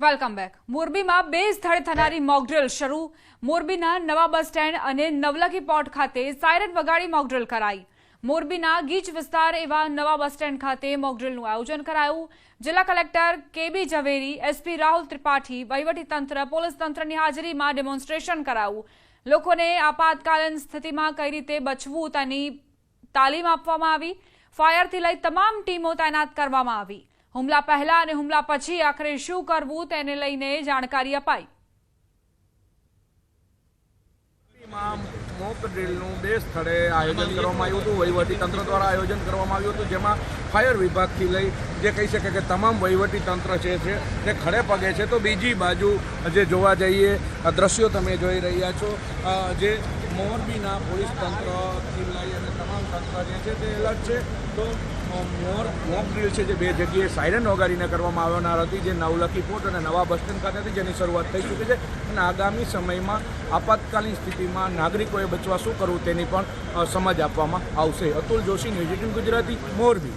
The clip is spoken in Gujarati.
Welcome back. મોરબીમાં બે સ્થળે થનારી મોકડ્રીલ શરૂ. મોરબીના નવા બસ સ્ટેન્ડ અને નવલખી પોર્ટ ખાતે સાયરન વગાડી મોકડ્રીલ કરાઈ. મોરબીના ગીચ વિસ્તાર એવા નવા બસ સ્ટેન્ડ ખાતે મોકડ્રીલનું આયોજન કરાયું. જિલ્લા collector KB Zaveri, SP Rahul Tripathi વહીવટીતંત્ર પોલીસ તંત્રની હાજરીમાં ડેમોન્સ્ટ્રેશન કરાયું. લોકોને આપાતકાલીન સ્થિતિમાં કઈ રીતે બચવું તેની તાલીમ આપવામાં આવી. ફાયરથી લઈ તમામ ટીમો તૈનાત કરવામાં આવી. હુમલા પહેલા અને હુમલા પછી આખરે શું કરવું તેને લઈને જાણકારી અપાઈ. મોક ડ્રીલનું બે સ્થળે આયોજન કરવામાં આવ્યું હતું. વહીવટી તંત્ર દ્વારા આયોજન કરવામાં આવ્યું હતું, જેમાં ફાયર વિભાગથી લઈ જે કહી શકે કે તમામ વહીવટી તંત્ર છે તે ખડે પગે છે, તો બીજી બાજુ જે જોવા જઈએ દ્રશ્યો તમે જોઈ રહ્યા છો. જે મોરબીના પોલીસ તંત્રથી લઈ અને તમામ તંત્ર જે છે તે એલર્ટ છે. તો મોર મોક ડ્રીલ છે જે બે જગ્યાએ સાયરન વગાડીને કરવામાં આવનાર હતી, જે નવલખી પોર્ટ અને નવા બસ સ્ટેન્ડ ખાતેથી જેની શરૂઆત થઈ ચૂકી છે. અને આગામી સમયમાં આપાતકાલીન સ્થિતિમાં નાગરિકોએ બચવા શું કરવું તેની પણ સમજ આપવામાં આવશે. Atul Joshi, news eighteen Gujarati, Morbi.